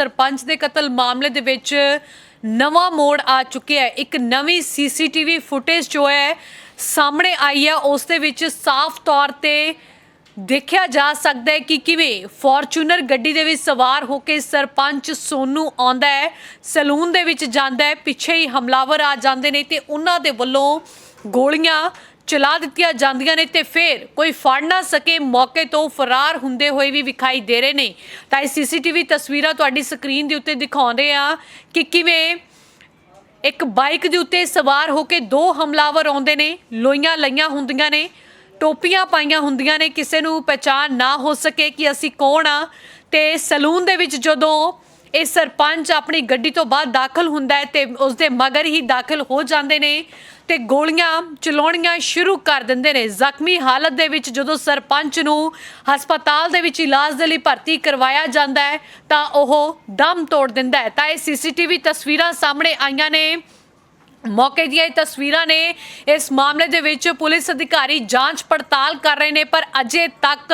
ਸਰਪੰਚ ਦੇ ਕਤਲ ਮਾਮਲੇ ਦੇ ਵਿੱਚ ਨਵਾਂ ਮੋੜ ਆ ਚੁੱਕਿਆ ਹੈ। ਇੱਕ ਨਵੀਂ ਸੀਸੀਟੀਵੀ ਫੁਟੇਜ ਜੋ ਹੈ, ਸਾਹਮਣੇ ਆਈ ਹੈ। ਉਸ ਦੇ ਵਿੱਚ ਸਾਫ਼ ਤੌਰ ਤੇ ਦੇਖਿਆ ਜਾ ਸਕਦਾ ਹੈ ਕਿ ਕਿਵੇਂ ਫੋਰਚੂਨਰ ਗੱਡੀ ਦੇ ਵਿੱਚ ਸਵਾਰ ਹੋ ਕੇ ਸਰਪੰਚ ਸੋਨੂ ਆਉਂਦਾ ਹੈ, ਸਲੂਨ ਦੇ ਵਿੱਚ ਜਾਂਦਾ ਹੈ, ਪਿੱਛੇ ਹੀ ਹਮਲਾਵਰ ਆ ਜਾਂਦੇ ਨੇ ਤੇ ਉਹਨਾਂ ਦੇ ਵੱਲੋਂ ਗੋਲੀਆਂ ਚਲਾ ਦਿੱਤੀਆਂ ਜਾਂਦੀਆਂ ਨੇ ਤੇ ਫਿਰ ਕੋਈ ਫੜ ਨਾ ਸਕੇ, ਮੌਕੇ ਤੋਂ ਫਰਾਰ ਹੁੰਦੇ ਹੋਏ ਵੀ ਵਿਖਾਈ ਦੇ ਰਹੇ ਨੇ। ਤਾਂ ਇਹ ਸੀਸੀਟੀਵੀ ਤਸਵੀਰਾਂ ਤੁਹਾਡੀ ਸਕਰੀਨ ਦੇ ਉੱਤੇ ਦਿਖਾਉਂਦੇ ਆ ਕਿ ਕਿਵੇਂ ਇੱਕ ਬਾਈਕ ਦੇ ਉੱਤੇ ਸਵਾਰ ਹੋ ਕੇ ਦੋ ਹਮਲਾਵਰ ਆਉਂਦੇ ਨੇ ਲੋਈਆਂ ਲਈਆਂ ਹੁੰਦੀਆਂ ਨੇ, ਟੋਪੀਆਂ ਪਾਈਆਂ ਹੁੰਦੀਆਂ ਨੇ, ਕਿਸੇ ਨੂੰ ਪਛਾਣ ਨਾ ਹੋ ਸਕੇ ਕਿ ਅਸੀਂ ਕੌਣ ਆ। ਤੇ ਸਲੂਨ ਦੇ ਵਿੱਚ ਜਦੋਂ ਇਹ ਸਰਪੰਚ ਆਪਣੀ ਗੱਡੀ ਤੋਂ ਬਾਅਦ ਦਾਖਲ ਹੁੰਦਾ ਹੈ ਤੇ ਉਸ ਦੇ ਮਗਰ ਹੀ ਦਾਖਲ ਹੋ ਜਾਂਦੇ ਨੇ ਤੇ ਗੋਲੀਆਂ ਚਲਾਉਣੀਆਂ ਸ਼ੁਰੂ ਕਰ ਦਿੰਦੇ ਨੇ। ਜ਼ਖਮੀ ਹਾਲਤ ਦੇ ਵਿੱਚ ਜਦੋਂ ਸਰਪੰਚ ਨੂੰ ਹਸਪਤਾਲ ਦੇ ਵਿੱਚ ਇਲਾਜ ਦੇ ਲਈ ਭਰਤੀ ਕਰਵਾਇਆ ਜਾਂਦਾ ਹੈ ਤਾਂ ਉਹ ਦਮ ਤੋੜ ਦਿੰਦਾ ਹੈ। ਤਾਂ ਇਹ ਸੀਸੀਟੀਵੀ ਤਸਵੀਰਾਂ ਸਾਹਮਣੇ ਆਈਆਂ ਨੇ। ਮੌਕੇ ਦੀਆਂ ਇਹ ਤਸਵੀਰਾਂ ਨੇ। ਇਸ ਮਾਮਲੇ ਦੇ ਵਿੱਚ ਪੁਲਿਸ ਅਧਿਕਾਰੀ ਜਾਂਚ ਪੜਤਾਲ ਕਰ ਰਹੇ ਨੇ, ਪਰ ਅਜੇ ਤੱਕ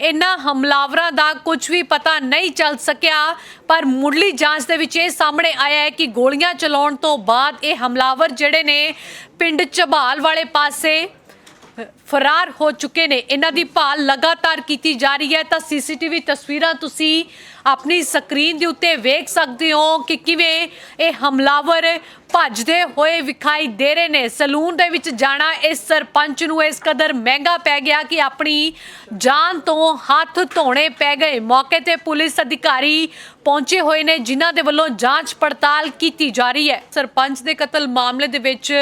ਇਹਨਾਂ ਹਮਲਾਵਰਾਂ ਦਾ ਕੁਝ ਵੀ ਪਤਾ ਨਹੀਂ ਚੱਲ ਸਕਿਆ। ਪਰ ਮੁੱਢਲੀ ਜਾਂਚ ਦੇ ਵਿੱਚ ਇਹ ਸਾਹਮਣੇ ਆਇਆ ਹੈ ਕਿ ਗੋਲੀਆਂ ਚਲਾਉਣ ਤੋਂ ਬਾਅਦ ਇਹ ਹਮਲਾਵਰ ਜਿਹੜੇ ਨੇ, ਪਿੰਡ ਝਬਾਲ ਵਾਲੇ ਪਾਸੇ ਫਰਾਰ ਹੋ ਚੁੱਕੇ ਨੇ। ਇਹਨਾਂ ਦੀ ਭਾਲ ਲਗਾਤਾਰ ਕੀਤੀ ਜਾ ਰਹੀ ਹੈ। ਤਾਂ ਸੀਸੀਟੀਵੀ ਤਸਵੀਰਾਂ ਤੁਸੀਂ ਆਪਣੀ ਸਕਰੀਨ ਦੇ ਉੱਤੇ ਵੇਖ ਸਕਦੇ ਹੋ ਕਿ ਕਿਵੇਂ ਇਹ ਹਮਲਾਵਰ ਭੱਜਦੇ ਹੋਏ ਵਿਖਾਈ ਦੇ ਰਹੇ ਨੇ। ਸਲੂਨ ਦੇ ਵਿੱਚ ਜਾਣਾ ਇਸ ਸਰਪੰਚ ਨੂੰ ਇਸ ਕਦਰ ਮਹਿੰਗਾ ਪੈ ਗਿਆ ਕਿ ਆਪਣੀ ਜਾਨ ਤੋਂ ਹੱਥ ਧੋਣੇ ਪੈ ਗਏ। ਮੌਕੇ ਤੇ ਪੁਲਿਸ ਅਧਿਕਾਰੀ ਪਹੁੰਚੇ ਹੋਏ ਨੇ, ਜਿਨ੍ਹਾਂ ਦੇ ਵੱਲੋਂ ਜਾਂਚ ਪੜਤਾਲ ਕੀਤੀ ਜਾ ਰਹੀ ਹੈ। ਸਰਪੰਚ ਦੇ ਕਤਲ ਮਾਮਲੇ ਦੇ ਵਿੱਚ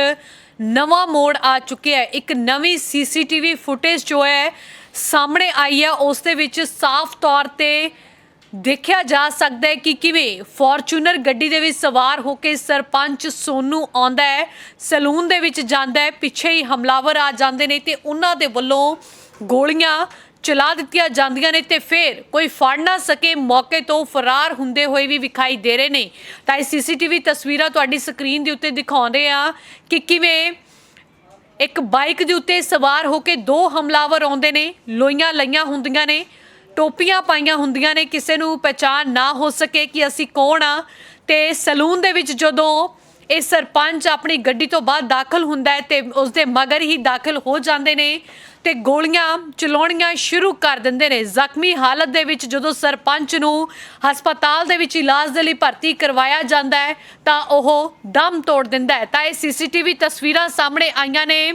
ਨਵਾਂ ਮੋੜ ਆ ਚੁੱਕਿਆ ਹੈ। ਇੱਕ ਨਵੀਂ ਸੀਸੀਟੀਵੀ ਫੁਟੇਜ ਜੋ ਹੈ, ਸਾਹਮਣੇ ਆਈ ਹੈ। ਉਸ ਦੇ ਵਿੱਚ ਸਾਫ਼ ਤੌਰ ਤੇ ਦੇਖਿਆ ਜਾ ਸਕਦਾ ਹੈ ਕਿ ਕਿਵੇਂ ਫੋਰਚੂਨਰ ਗੱਡੀ ਦੇ ਵਿੱਚ ਸਵਾਰ ਹੋ ਕੇ ਸਰਪੰਚ ਸੋਨੂ ਆਉਂਦਾ ਹੈ, ਸਲੂਨ ਦੇ ਵਿੱਚ ਜਾਂਦਾ ਹੈ, ਪਿੱਛੇ ਹੀ ਹਮਲਾਵਰ ਆ ਜਾਂਦੇ ਨੇ ਤੇ ਉਹਨਾਂ ਦੇ ਵੱਲੋਂ ਗੋਲੀਆਂ ਚਲਾ ਦਿੱਤੀਆਂ ਜਾਂਦੀਆਂ ਨੇ ਤੇ ਫਿਰ ਕੋਈ ਫੜ ਨਾ ਸਕੇ, ਮੌਕੇ ਤੋਂ ਫਰਾਰ ਹੁੰਦੇ ਹੋਏ ਵੀ ਵਿਖਾਈ ਦੇ ਰਹੇ ਨੇ। ਤਾਂ ਇਹ ਸੀਸੀਟੀਵੀ ਤਸਵੀਰਾਂ ਤੁਹਾਡੀ ਸਕਰੀਨ ਦੇ ਉੱਤੇ ਦਿਖਾਉਂਦੇ ਆ ਕਿ ਕਿਵੇਂ ਇੱਕ ਬਾਈਕ ਦੇ ਉੱਤੇ ਸਵਾਰ ਹੋ ਕੇ ਦੋ ਹਮਲਾਵਰ ਆਉਂਦੇ ਨੇ ਲੋਈਆਂ ਲਈਆਂ ਹੁੰਦੀਆਂ ਨੇ, ਟੋਪੀਆਂ ਪਾਈਆਂ ਹੁੰਦੀਆਂ ਨੇ, ਕਿਸੇ ਨੂੰ ਪਛਾਣ ਨਾ ਹੋ ਸਕੇ ਕਿ ਅਸੀਂ ਕੌਣ ਆ। ਤੇ ਸਲੂਨ ਦੇ ਵਿੱਚ ਜਦੋਂ ਇਹ ਸਰਪੰਚ ਆਪਣੀ ਗੱਡੀ ਤੋਂ ਬਾਹਰ ਦਾਖਲ ਹੁੰਦਾ ਹੈ ਤੇ ਉਸ ਦੇ ਮਗਰ ਹੀ ਦਾਖਲ ਹੋ ਜਾਂਦੇ ਨੇ ਤੇ ਗੋਲੀਆਂ ਚਲਾਉਣੀਆਂ ਸ਼ੁਰੂ ਕਰ ਦਿੰਦੇ ਨੇ। ਜ਼ਖਮੀ ਹਾਲਤ ਦੇ ਵਿੱਚ ਜਦੋਂ ਸਰਪੰਚ ਨੂੰ ਹਸਪਤਾਲ ਦੇ ਵਿੱਚ ਇਲਾਜ ਦੇ ਲਈ ਭਰਤੀ ਕਰਵਾਇਆ ਜਾਂਦਾ ਹੈ ਤਾਂ ਉਹ ਦਮ ਤੋੜ ਦਿੰਦਾ ਹੈ। ਤਾਂ ਇਹ ਸੀਸੀਟੀਵੀ ਤਸਵੀਰਾਂ ਸਾਹਮਣੇ ਆਈਆਂ ਨੇ।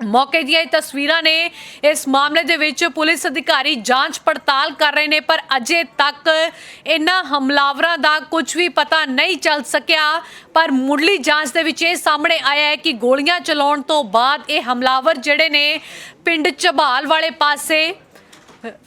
ਮੌਕੇ ਦੀਆਂ ਇਹ ਤਸਵੀਰਾਂ ਨੇ, ਇਸ ਮਾਮਲੇ ਦੇ ਵਿੱਚ ਪੁਲਿਸ ਅਧਿਕਾਰੀ ਜਾਂਚ ਪੜਤਾਲ ਕਰ ਰਹੇ ਨੇ, ਪਰ ਅਜੇ ਤੱਕ ਇਹਨਾਂ ਹਮਲਾਵਰਾਂ ਦਾ ਕੁਝ ਵੀ ਪਤਾ ਨਹੀਂ ਚੱਲ ਸਕਿਆ। ਪਰ ਮੁੱਢਲੀ ਜਾਂਚ ਦੇ ਵਿੱਚ ਇਹ ਸਾਹਮਣੇ ਆਇਆ ਹੈ ਕਿ ਗੋਲੀਆਂ ਚਲਾਉਣ ਤੋਂ ਬਾਅਦ ਇਹ ਹਮਲਾਵਰ ਜਿਹੜੇ ਨੇ, ਪਿੰਡ ਝਬਾਲ ਵਾਲੇ ਪਾਸੇ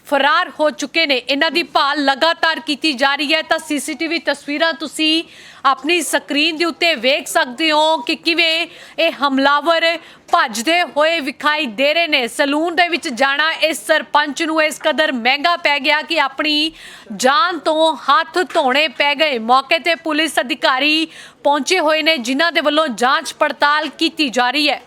ਫਰਾਰ ਹੋ ਚੁੱਕੇ ਨੇ। ਇਹਨਾਂ ਦੀ ਭਾਲ ਲਗਾਤਾਰ ਕੀਤੀ ਜਾ ਰਹੀ ਹੈ। ਤਾਂ ਸੀਸੀਟੀਵੀ ਤਸਵੀਰਾਂ ਤੁਸੀਂ ਆਪਣੀ ਸਕਰੀਨ ਦੇ ਉੱਤੇ ਵੇਖ ਸਕਦੇ ਹੋ ਕਿ ਕਿਵੇਂ ਇਹ ਹਮਲਾਵਰ ਭੱਜਦੇ ਹੋਏ ਵਿਖਾਈ ਦੇ ਰਹੇ ਨੇ। ਸਲੂਨ ਦੇ ਵਿੱਚ ਜਾਣਾ ਇਸ ਸਰਪੰਚ ਨੂੰ ਇਸ ਕਦਰ ਮਹਿੰਗਾ ਪੈ ਗਿਆ ਕਿ ਆਪਣੀ ਜਾਨ ਤੋਂ ਹੱਥ ਧੋਣੇ ਪੈ ਗਏ। ਮੌਕੇ ਤੇ ਪੁਲਿਸ ਅਧਿਕਾਰੀ ਪਹੁੰਚੇ ਹੋਏ ਨੇ, ਜਿਨ੍ਹਾਂ ਦੇ ਵੱਲੋਂ ਜਾਂਚ ਪੜਤਾਲ ਕੀਤੀ ਜਾ ਰਹੀ ਹੈ।